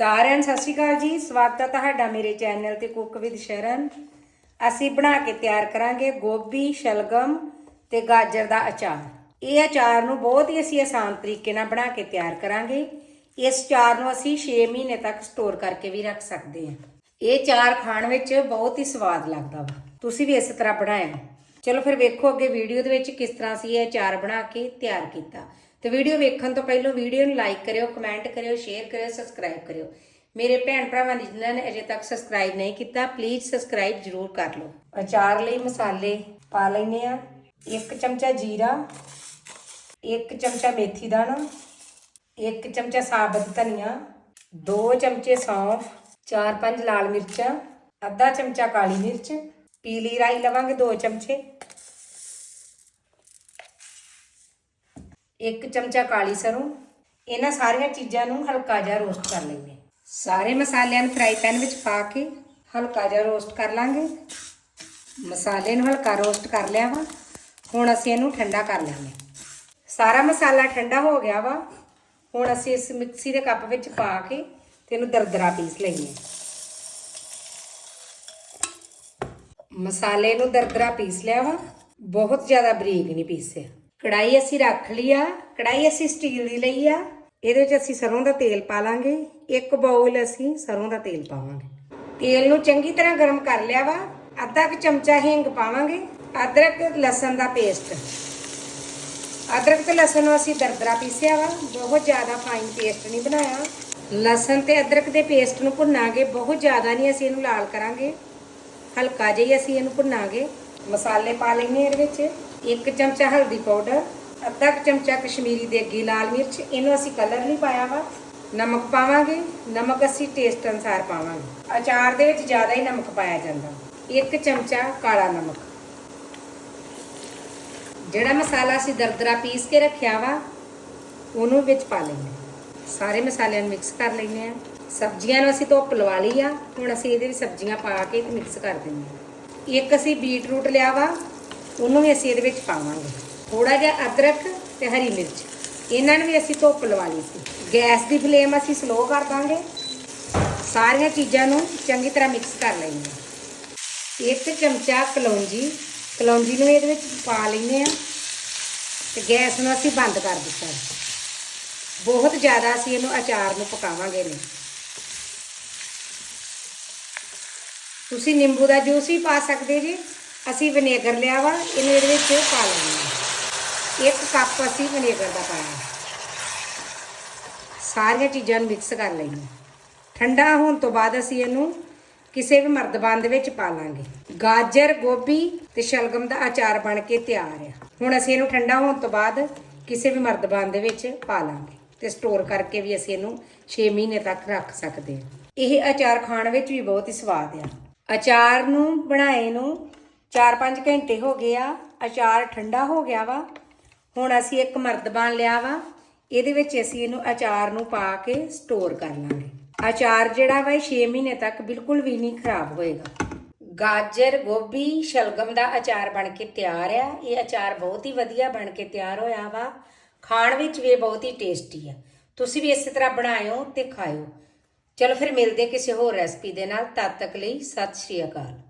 ਸਾਰਿਆਂ ਨੂੰ ਸਤਿ ਸ਼੍ਰੀ ਅਕਾਲ ਜੀ। ਸਵਾਗਤ ਹੈ ਤੁਹਾਡਾ ਮੇਰੇ ਚੈਨਲ ਤੇ ਕੁੱਕ ਵਿਦ ਸ਼ਰਨ। ਅਸੀਂ ਬਣਾ ਕੇ ਤਿਆਰ ਕਰਾਂਗੇ ਗੋਭੀ, ਸ਼ਲਗਮ ਤੇ ਗਾਜਰ ਦਾ ਅਚਾਰ। ਇਹ ਅਚਾਰ ਨੂੰ ਬਹੁਤ ਹੀ ਅਸੀਂ ਆਸਾਨ ਤਰੀਕੇ ਨਾਲ ਬਣਾ ਕੇ ਤਿਆਰ ਕਰਾਂਗੇ। ਇਸ ਅਚਾਰ ਨੂੰ ਅਸੀਂ 6 ਮਹੀਨੇ ਤੱਕ ਸਟੋਰ ਕਰਕੇ ਵੀ ਰੱਖ ਸਕਦੇ ਹਾਂ। ਇਹ ਅਚਾਰ ਖਾਣ ਵਿੱਚ ਬਹੁਤ ਹੀ ਸਵਾਦ ਲੱਗਦਾ ਵਾ। ਤੁਸੀਂ ਵੀ ਇਸੇ ਤਰ੍ਹਾਂ ਬਣਾਇਆ। ਚਲੋ ਫਿਰ ਵੇਖੋ ਅੱਗੇ ਵੀਡੀਓ ਦੇ ਵਿੱਚ ਕਿਸ ਤਰ੍ਹਾਂ ਅਸੀਂ ਇਹ ਅਚਾਰ ਬਣਾ ਕੇ ਤਿਆਰ ਕੀਤਾ। ਤੇ ਵੀਡੀਓ ਵੇਖਣ ਤੋਂ ਪਹਿਲਾਂ ਵੀਡੀਓ ਨੂੰ ਲਾਈਕ ਕਰਿਓ ਕਮੈਂਟ ਕਰਿਓ ਸ਼ੇਅਰ ਕਰਿਓ ਸਬਸਕ੍ਰਾਈਬ ਕਰਿਓ। ਮੇਰੇ ਭੈਣ ਭਰਾਵਾਂ ਨੇ ਜਿਨ੍ਹਾਂ ਨੇ ਅਜੇ ਤੱਕ ਸਬਸਕ੍ਰਾਈਬ ਨਹੀਂ ਕੀਤਾ ਪਲੀਜ਼ ਸਬਸਕ੍ਰਾਈਬ ਜ਼ਰੂਰ ਕਰ ਲਓ। ਅਚਾਰ ਲਈ ਮਸਾਲੇ ਪਾ ਲੈਨੇ ਆ ਇੱਕ ਚਮਚਾ ਜੀਰਾ, ਇੱਕ ਚਮਚਾ ਮੇਥੀ ਦਾਣਾ, ਇੱਕ ਚਮਚਾ ਸਾਬਤ ਧਨੀਆ, ਦੋ ਚਮਚੇ ਸੌਂਫ, ਚਾਰ ਪੰਜ ਲਾਲ ਮਿਰਚਾਂ, ਅੱਧਾ ਚਮਚਾ ਕਾਲੀ ਮਿਰਚ, ਪੀਲੀ ਰਾਈ ਲਵਾਂਗੇ ਦੋ ਚਮਚੇ। ਇੱਕ ਚਮਚਾ ਕਾਲੀ ਸਰੋਂ, ਇਹਨਾਂ ਸਾਰੀਆਂ ਚੀਜ਼ਾਂ ਨੂੰ ਹਲਕਾ ਜਿਹਾ ਰੋਸਟ ਕਰ ਲਈਏ ਸਾਰੇ ਮਸਾਲਿਆਂ ਨੂੰ ਫਰਾਈ ਪੈਨ ਵਿੱਚ ਪਾ ਕੇ ਹਲਕਾ ਜਿਹਾ ਰੋਸਟ ਕਰ ਲਾਂਗੇ। ਮਸਾਲੇ ਨੂੰ ਹਲਕਾ ਰੋਸਟ ਕਰ ਲਿਆ ਵਾ। ਹੁਣ ਅਸੀਂ ਇਹਨੂੰ ਠੰਡਾ ਕਰ ਲਾਂਗੇ ਸਾਰਾ ਮਸਾਲਾ ਠੰਡਾ ਹੋ ਗਿਆ ਵਾ। ਹੁਣ ਅਸੀਂ ਇਸ ਮਿਕਸੀ ਦੇ ਕੱਪ ਵਿੱਚ ਪਾ ਕੇ ਤੇ ਇਹਨੂੰ ਦਰਦਰਾ ਪੀਸ ਲਈਏ ਮਸਾਲੇ ਨੂੰ ਦਰਦਰਾ ਪੀਸ ਲਿਆ ਵਾ। ਬਹੁਤ ਜ਼ਿਆਦਾ ਬਰੀਕ ਨਹੀਂ ਪੀਸਿਆ। ਕੜਾਈ ਅਸੀਂ ਰੱਖ ਲਈ ਆ ਕੜਾਈ ਅਸੀਂ ਸਟੀਲ ਦੀ ਲਈ ਆ। ਇਹਦੇ ਵਿੱਚ ਅਸੀਂ ਸਰੋਂ ਦਾ ਤੇਲ ਪਾ ਲਾਂਗੇ। ਇੱਕ ਬਾਉਲ ਅਸੀਂ ਸਰੋਂ ਦਾ ਤੇਲ ਪਾਵਾਂਗੇ। ਤੇਲ ਨੂੰ ਚੰਗੀ ਤਰ੍ਹਾਂ ਗਰਮ ਕਰ ਲਿਆ ਵਾ। ਅੱਧਾ ਕੁ ਚਮਚਾ ਹਿੰਗ ਪਾਵਾਂਗੇ। ਅਦਰਕ, ਲਸਣ ਦਾ ਪੇਸਟ ਅਦਰਕ ਤੇ ਲਸਣ ਨੂੰ ਅਸੀਂ ਦਰਦਰਾ ਪੀਸਿਆ ਵਾ। ਬਹੁਤ ਜ਼ਿਆਦਾ ਫਾਈਨ ਪੇਸਟ ਨਹੀਂ ਬਣਾਇਆ। ਲਸਣ ਤੇ ਅਦਰਕ ਦੇ ਪੇਸਟ ਨੂੰ ਭੁੰਨਾਂਗੇ। ਬਹੁਤ ਜ਼ਿਆਦਾ ਨਹੀਂ ਅਸੀਂ ਇਹਨੂੰ ਲਾਲ ਕਰਾਂਗੇ। ਹਲਕਾ ਜਿਹਾ ਅਸੀਂ ਇਹਨੂੰ ਭੁੰਨਾਂਗੇ। ਮਸਾਲੇ ਪਾ ਲੈਣੇ ਇਹਦੇ ਵਿੱਚ। ਇੱਕ ਚਮਚਾ ਹਲਦੀ ਪਾਊਡਰ, ਅੱਧਾ ਕੁ ਚਮਚਾ ਕਸ਼ਮੀਰੀ ਦੇਗੀ ਲਾਲ ਮਿਰਚ, ਇਹਨੂੰ ਅਸੀਂ ਕਲਰ ਨਹੀਂ ਪਾਇਆ ਵਾ। ਨਮਕ ਪਾਵਾਂਗੇ, ਨਮਕ ਅਸੀਂ ਟੇਸਟ ਅਨਸਾਰ ਪਾਵਾਂਗੇ। ਅਚਾਰ ਦੇ ਵਿੱਚ ਜ਼ਿਆਦਾ ਹੀ ਨਮਕ ਪਾਇਆ ਜਾਂਦਾ। ਇੱਕ ਚਮਚਾ ਕਾਲਾ ਨਮਕ। ਜਿਹੜਾ ਮਸਾਲਾ ਅਸੀਂ ਦਰਦਰਾ ਪੀਸ ਕੇ ਰੱਖਿਆ ਵਾ, ਉਹਨੂੰ ਵਿੱਚ ਪਾ ਲੈਂਦੇ ਸਾਰੇ ਮਸਾਲਿਆਂ ਨੂੰ ਮਿਕਸ ਕਰ ਲੈਂਦੇ ਆ ਸਬਜ਼ੀਆਂ ਨੂੰ ਅਸੀਂ ਧੁੱਪ ਲਵਾ ਲਈ ਆ। ਹੁਣ ਅਸੀਂ ਇਹਦੇ ਵਿੱਚ ਸਬਜ਼ੀਆਂ ਪਾ ਕੇ ਤੇ ਮਿਕਸ ਕਰ ਦਿੰਦੇ ਆ ਇੱਕ ਅਸੀਂ ਬੀਟਰੂਟ ਲਿਆ ਵਾ। ਉਹਨੂੰ ਵੀ ਅਸੀਂ ਇਹਦੇ ਵਿੱਚ ਪਾਵਾਂਗੇ। ਥੋੜਾ ਜਿਹਾ ਅਦਰਕ ਤੇ ਹਰੀ ਮਿਰਚ। ਇਹਨਾਂ ਨੂੰ ਵੀ ਅਸੀਂ ਧੁੱਪ ਲਵਾ ਲਈ ਸੀ। ਗੈਸ ਦੀ ਫਲੇਮ ਅਸੀਂ ਸਲੋ ਕਰ ਦਾਂਗੇ। ਸਾਰੀਆਂ ਚੀਜ਼ਾਂ ਨੂੰ ਚੰਗੀ ਤਰ੍ਹਾਂ ਮਿਕਸ ਕਰ ਲੈਂਦੇ ਇੱਕ ਚਮਚਾ ਕਲੌਂਜੀ। ਕਲੌਂਜੀ ਨੂੰ ਇਹਦੇ ਵਿੱਚ ਪਾ ਲੈਂਦੇ ਆ ਤੇ ਗੈਸ ਨੂੰ ਅਸੀਂ ਬੰਦ ਕਰ ਦਿੱਤਾ ਬਹੁਤ ਜ਼ਿਆਦਾ ਅਸੀਂ ਇਹਨੂੰ ਅਚਾਰ ਨੂੰ ਪਕਾਵਾਂਗੇ ਨਹੀਂ। ਤੁਸੀਂ ਨਿੰਬੂ ਦਾ ਜੂਸ ਵੀ ਪਾ ਸਕਦੇ ਜੀ। ਅਸੀਂ ਵਿਨੇਗਰ ਲਿਆ ਵਾ, ਇਹਨੂੰ ਇਹਦੇ ਵਿੱਚ ਪਾ ਲੈਣਾ ਇੱਕ ਕੱਪ ਅਸੀਂ ਵਿਨੇਗਰ ਦਾ ਪਾਇਆ। ਸਾਰੀਆਂ ਚੀਜ਼ਾਂ ਨੂੰ ਮਿਕਸ ਕਰ ਲੈਣਾ ਠੰਡਾ ਹੋਣ ਤੋਂ ਬਾਅਦ ਅਸੀਂ ਇਹਨੂੰ ਕਿਸੇ ਵੀ ਮਰਦਬਾਨ ਦੇ ਵਿੱਚ ਪਾ ਲਾਂਗੇ। ਗਾਜਰ, ਗੋਭੀ ਤੇ ਸ਼ਲਗਮ ਦਾ ਅਚਾਰ ਬਣ ਕੇ ਤਿਆਰ ਆ। ਹੁਣ ਅਸੀਂ ਇਹਨੂੰ ਠੰਡਾ ਹੋਣ ਤੋਂ ਬਾਅਦ ਕਿਸੇ ਵੀ ਮਰਦਬਾਨ ਦੇ ਵਿੱਚ ਪਾ ਲਾਂਗੇ ਤੇ ਸਟੋਰ ਕਰਕੇ ਵੀ ਅਸੀਂ ਇਹਨੂੰ 6 ਮਹੀਨੇ ਤੱਕ ਰੱਖ ਸਕਦੇ ਹਾਂ। ਇਹ ਅਚਾਰ ਖਾਣ ਵਿੱਚ ਵੀ ਬਹੁਤ ਹੀ ਸਵਾਦ ਆ। ਅਚਾਰ ਨੂੰ, ਬਣਾਏ ਨੂੰ 4-5 ਘੰਟੇ ਹੋ ਗਏ ਆ, ਅਚਾਰ ਠੰਡਾ ਹੋ ਗਿਆ ਵਾ। ਹੁਣ ਅਸੀਂ ਇੱਕ ਮਰਦਬਾਨ ਲਿਆ ਵਾ। ਇਹਦੇ ਵਿੱਚ ਅਸੀਂ ਇਹਨੂੰ ਅਚਾਰ ਨੂੰ ਪਾ ਕੇ ਸਟੋਰ ਕਰ ਲਾਂਗੇ। ਅਚਾਰ ਜਿਹੜਾ ਵਾ 6 ਮਹੀਨੇ ਤੱਕ ਬਿਲਕੁਲ ਵੀ ਨਹੀਂ ਖਰਾਬ ਹੋਏਗਾ। ਗਾਜਰ, ਗੋਭੀ, ਸ਼ਲਗਮ ਦਾ ਅਚਾਰ ਬਣ ਕੇ ਤਿਆਰ ਆ। ਇਹ ਅਚਾਰ ਬਹੁਤ ਹੀ ਵਧੀਆ ਬਣ ਕੇ ਤਿਆਰ ਹੋਇਆ ਵਾ। ਖਾਣ ਵਿੱਚ ਵੀ ਇਹ ਬਹੁਤ ਹੀ ਟੇਸਟੀ ਆ। ਤੁਸੀਂ ਵੀ ਇਸੇ ਤਰ੍ਹਾਂ ਬਣਾਇਓ ਤੇ ਖਾਇਓ। ਚਲੋ ਫਿਰ ਮਿਲਦੇ ਕਿਸੇ ਹੋਰ ਰੈਸਪੀ ਦੇ ਨਾਲ। ਤਦ ਤੱਕ ਲਈ ਸਤਿ ਸ਼੍ਰੀ ਅਕਾਲ।